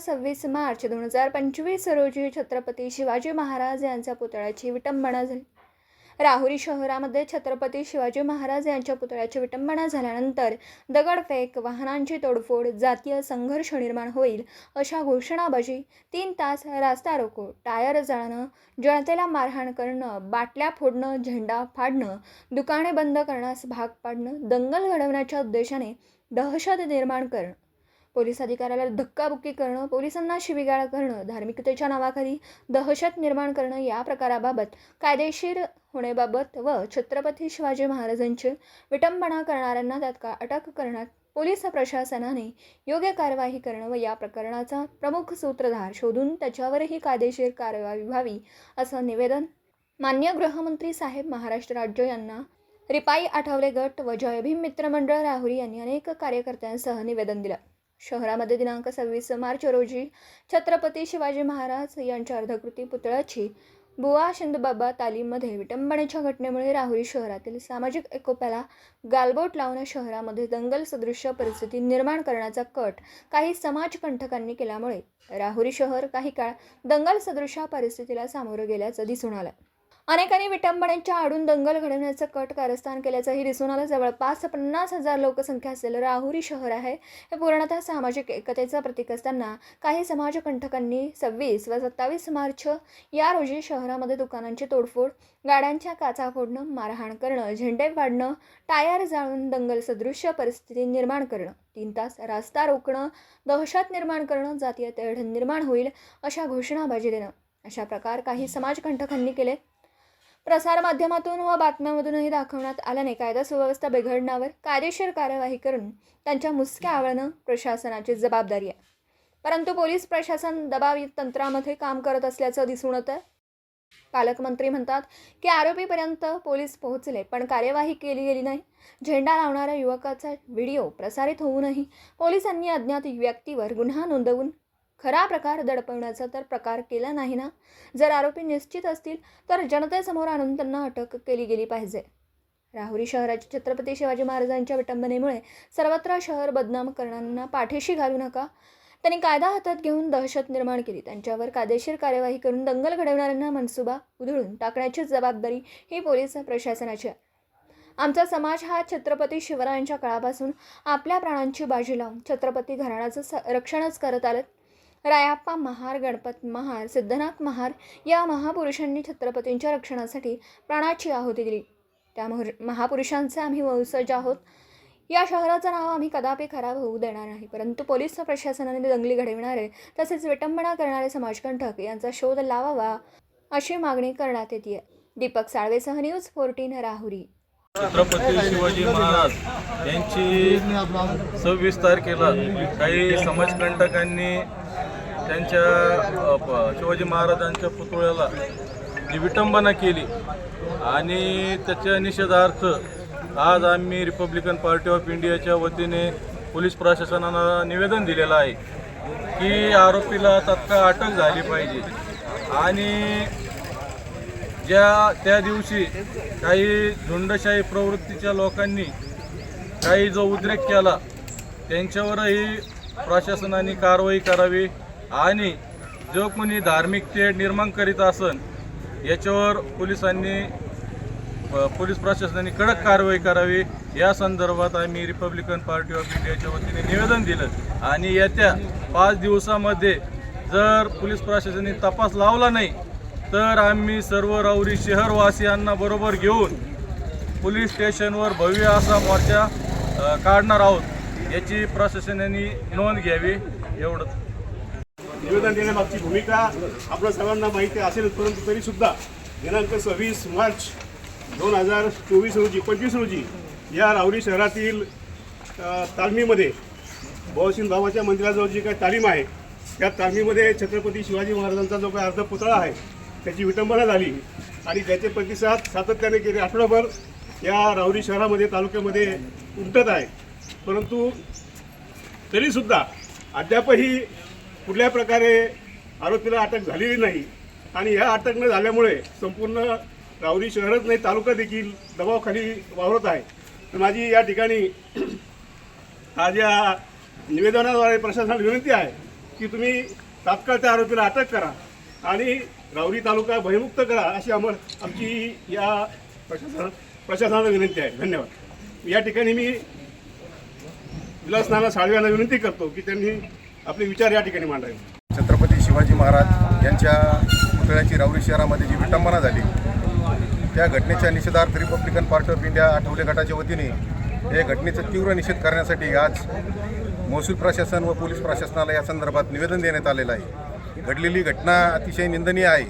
सव्वीस मार्च दोन हजार पंचवीस रोजी छत्रपती शिवाजी महाराज यांच्या पुतळ्याची विटंबना झाली. राहुरी शहरामध्ये छत्रपती शिवाजी महाराज यांच्या पुतळ्याची विटंबना झाल्यानंतर दगडफेक वाहनांची तोडफोड जातीय संघर्ष निर्माण होईल अशा घोषणाबाजी तीन तास रास्ता रोको टायर जाळणं जनतेला मारहाण करणं बाटल्या फोडणं झेंडा फाडणं दुकाने बंद करण्यास भाग पाडणं दंगल घडवण्याच्या उद्देशाने दहशत निर्माण करणं पोलीस अधिकाऱ्याला धक्काबुक्की करणं पोलिसांना शिवीगाळ करणं धार्मिकतेच्या नावाखाली दहशत निर्माण करणं या प्रकाराबाबत कायदेशीर होण्याबाबत व छत्रपती शिवाजी महाराजांची विटंबना करणाऱ्यांना तात्काळ अटक करण्यात पोलीस प्रशासनाने योग्य कारवाई करणं व या प्रकरणाचा प्रमुख सूत्रधार शोधून त्याच्यावरही कायदेशीर कारवाई व्हावी असं निवेदन मान्य गृहमंत्री साहेब महाराष्ट्र राज्य यांना रिपाई आठवले गट व जयभीम मित्रमंडळ राहुरी यांनी अनेक कार्यकर्त्यांसह निवेदन दिलं. शहरामध्ये दिनांक सव्वीस मार्च रोजी छत्रपती शिवाजी महाराज यांच्या अर्धकृती पुतळ्याची बुवा शिंदबाबा तालीममध्ये विटंबनेच्या घटनेमुळे राहुरी शहरातील सामाजिक एकोप्याला गालबोट लावून शहरामध्ये दंगल सदृश्य परिस्थिती निर्माण करण्याचा कट काही समाजकंठकांनी केल्यामुळे राहुरी शहर काही काळ दंगल सदृश्य परिस्थितीला सामोरं गेल्याचं दिसून आलं अनेकांनी विटंबनेच्या आडून दंगल घडवण्याचं कट कारस्थान केल्याचंही दिसून आलं. जवळपास पन्नास हजार लोकसंख्या असलेलं राहुरी शहर आहे. हे पूर्णतः सामाजिक एकतेचं प्रतीक असताना काही समाजकंठकांनी सव्वीस व सत्तावीस मार्च या रोजी शहरामध्ये दुकानांची तोडफोड गाड्यांच्या काचा फोडणं मारहाण करणं झेंडे फाडणं टायर जाळून दंगल सदृश्य परिस्थिती निर्माण करणं तीन तास रास्ता रोखणं दहशत निर्माण करणं जातीय तेढ निर्माण होईल अशा घोषणाबाजी देणं. अशा प्रकार काही समाजकंठकांनी केले. प्रसारमाध्यमातून व बातम्यांमधूनही दाखवण्यात आल्याने कायदा सुव्यवस्था बिघडण्यावर कायदेशीर कार्यवाही करून त्यांच्या मुसक्या आवळणं प्रशासनाची जबाबदारी आहे. परंतु पोलीस प्रशासन दबाव तंत्रामध्ये काम करत असल्याचं दिसून येतं पालकमंत्री म्हणतात की आरोपीपर्यंत पोलीस पोहोचले पण कार्यवाही केली गेली नाही. झेंडा लावणाऱ्या युवकाचा व्हिडिओ प्रसारित होऊनही पोलिसांनी अज्ञात व्यक्तीवर गुन्हा नोंदवून खरा प्रकार दडपवण्याचा तर प्रकार केला नाही ना? जर आरोपी निश्चित असतील तर जनतेसमोर आणून त्यांना अटक केली गेली पाहिजे. राहुरी शहराच्या छत्रपती शिवाजी महाराजांच्या विटंबनेमुळे सर्वत्र शहर बदनाम करणाऱ्यांना पाठीशी घालू नका. त्यांनी कायदा हातात घेऊन दहशत निर्माण केली. त्यांच्यावर कायदेशीर कार्यवाही करून दंगल घडवणाऱ्यांना मनसुबा उधळून टाकण्याची जबाबदारी ही पोलीस प्रशासनाची आहे. आमचा समाज हा छत्रपती शिवरायांच्या काळापासून आपल्या प्राणांची बाजी लावून छत्रपती घराण्याचं स रक्षणच करत आलं रायाप्पा महार गणपत महार सिद्धनाथ महार या महापुरुषांनी छत्रपतींच्या रक्षणासाठी प्राणाची आहुती दिली. त्या महापुरुषांचे आम्ही वंशज आहोत. या शहराचं नाव आम्ही कदापि खराब होऊ देणार नाही परंतु पोलीस प्रशासनाने दंगली घडविणारे तसेच विटंबना करणारे समाजकंठक यांचा शोध लावावा अशी मागणी करण्यात येते दीपक साळवेसह न्यूज फोर्टीन राहुरी. छत्रपती शिवाजी महाराज यांची सव्वीस तारखेला काही समाजकंटकांनी त्यांच्या प- शिवाजी महाराजांच्या पुतळ्याला जी विटंबना केली. आणि त्याच्या निषेधार्थ आज आम्ही रिपब्लिकन पार्टी ऑफ इंडियाच्या वतीने पोलीस प्रशासनाला निवेदन दिलेलं आहे की आरोपीला तत्काळ अटक झाली पाहिजे. आणि ज्या त्या दिवशी काही झुंडशाही प्रवृत्तीच्या लोकांनी काही जो उद्रेक केला त्यांच्यावरही प्रशासनाने कारवाई करावी. आणि जो कोणी धार्मिक तेढ निर्माण करीत असन याच्यावर पोलिसांनी पोलीस प्रशासनाने कडक कारवाई करावी. या संदर्भात आम्ही रिपब्लिकन पार्टी ऑफ इंडियाच्या वतीने निवेदन दिलं. आणि येत्या पाच दिवसामध्ये जर पोलीस प्रशासनाने तपास लावला नाही तर आम्ही सर्व राऊरी शहरवासियांना बरोबर घेऊन पोलीस स्टेशनवर भव्य असा मोर्चा काढणार आहोत. याची प्रशासनाने नोंद घ्यावी. एवढंच. निवेदन देण्यामागची भूमिका आपल्या सर्वांना माहिती असेल परंतु तरीसुद्धा दिनांक सव्वीस मार्च दोन हजार चोवीस रोजी पंचवीस रोजी या रावरी शहरातील तालमीमध्ये बॉसिन बाबाच्या मंदिराजवळ जी काही तालीम आहे त्या तालमीमध्ये छत्रपती शिवाजी महाराजांचा जो काही अर्ध पुतळा आहे त्याची विटंबना झाली आणि त्याचे प्रतिसाद सातत्याने गेले. आठवडाभर या राहुरी शहरामध्ये तालुक्यामध्ये उमटत आहे. परंतु तरीसुद्धा अद्यापही कुठल्या प्रकारे आरोपीला अटक झालेली नाही आणि ह्या अटक न झाल्यामुळे संपूर्ण रावरी शहरच नाही तालुका देखील दबावाखाली वावरत आहे. तर माझी या ठिकाणी आज या निवेदनाद्वारे प्रशासनाला विनंती आहे की तुम्ही तात्काळ त्या आरोपीला अटक करा आणि रावरी तालुका भयमुक्त करा अशी आम आमची या प्रशासन प्रशासनाला विनंती आहे. धन्यवाद. या ठिकाणी मी विलासनाना साळवे यांना विनंती करतो की त्यांनी आपले विचार या ठिकाणी मांडावे. छत्रपती शिवाजी महाराज यांच्या पुतळ्याची राऊरी शहरामध्ये जी विटंबना झाली त्या घटनेच्या निषेधार्थ Republican Party of India Athawale गटाच्या वतीने या घटनेचा तीव्र निषेध करण्यासाठी आज महसूल प्रशासन व पोलीस प्रशासनाला या संदर्भात निवेदन देण्यात आलेलं आहे. घडलेली घटना अतिशय निंदनीय आहे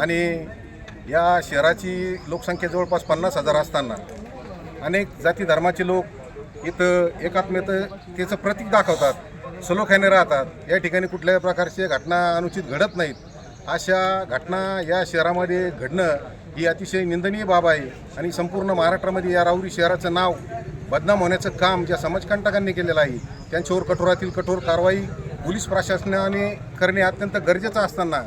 आणि या शहराची लोकसंख्या जवळपास पन्नास हजार असताना अनेक जाती धर्माचे लोक इथं एकात्मतेचं प्रतीक दाखवतात. सलोख्याने राहतात. या ठिकाणी कुठल्याही प्रकारच्या घटना अनुचित घडत नाहीत. अशा घटना या शहरामध्ये घडणं ही अतिशय निंदनीय बाब आहे आणि संपूर्ण महाराष्ट्रामध्ये या राऊरी शहराचं नाव बदनाम होण्याचं काम ज्या समाजकंटकांनी केलेलं आहे त्यांच्यावर कठोरातील कठोर कारवाई पोलीस प्रशासनाने करणे अत्यंत गरजेचं असताना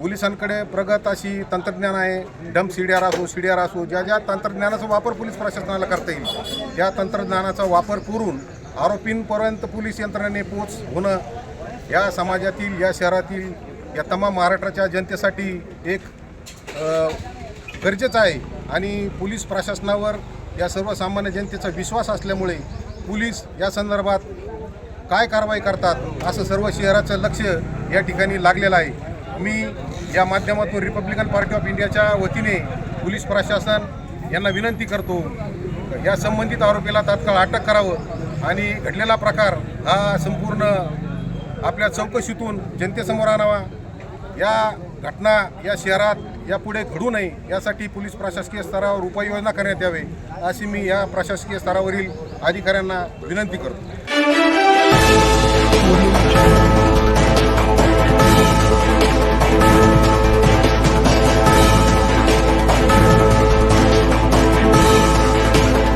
पोलिसांकडे प्रगत अशी तंत्रज्ञान आहे. डम सीडीआर असो सीडीआर असो ज्या ज्या तंत्रज्ञानाचा वापर पोलीस प्रशासनाला करता येईल त्या तंत्रज्ञानाचा वापर करून आरोपींपर्यंत पोलीस यंत्रणेने पोच होणं या समाजातील या शहरातील या तमाम महाराष्ट्राच्या जनतेसाठी एक गरजेचं आहे. आणि पोलीस प्रशासनावर या सर्वसामान्य जनतेचा विश्वास असल्यामुळे पोलीस या संदर्भात काय कारवाई करतात असं सर्व शहराचं लक्ष या ठिकाणी लागलेलं आहे. मी या माध्यमातून रिपब्लिकन पार्टी ऑफ इंडियाच्या वतीने पोलीस प्रशासन यांना विनंती करतो या संबंधित आरोपीला तात्काळ अटक करावं. आणि घडलेला प्रकार हा संपूर्ण आपल्या चौकशीतून जनतेसमोर आणावा. या घटना या शहरात यापुढे घडू नये यासाठी पोलीस प्रशासकीय स्तरावर उपाययोजना करण्यात यावे अशी मी या प्रशासकीय स्तरावरील अधिकाऱ्यांना विनंती करतो.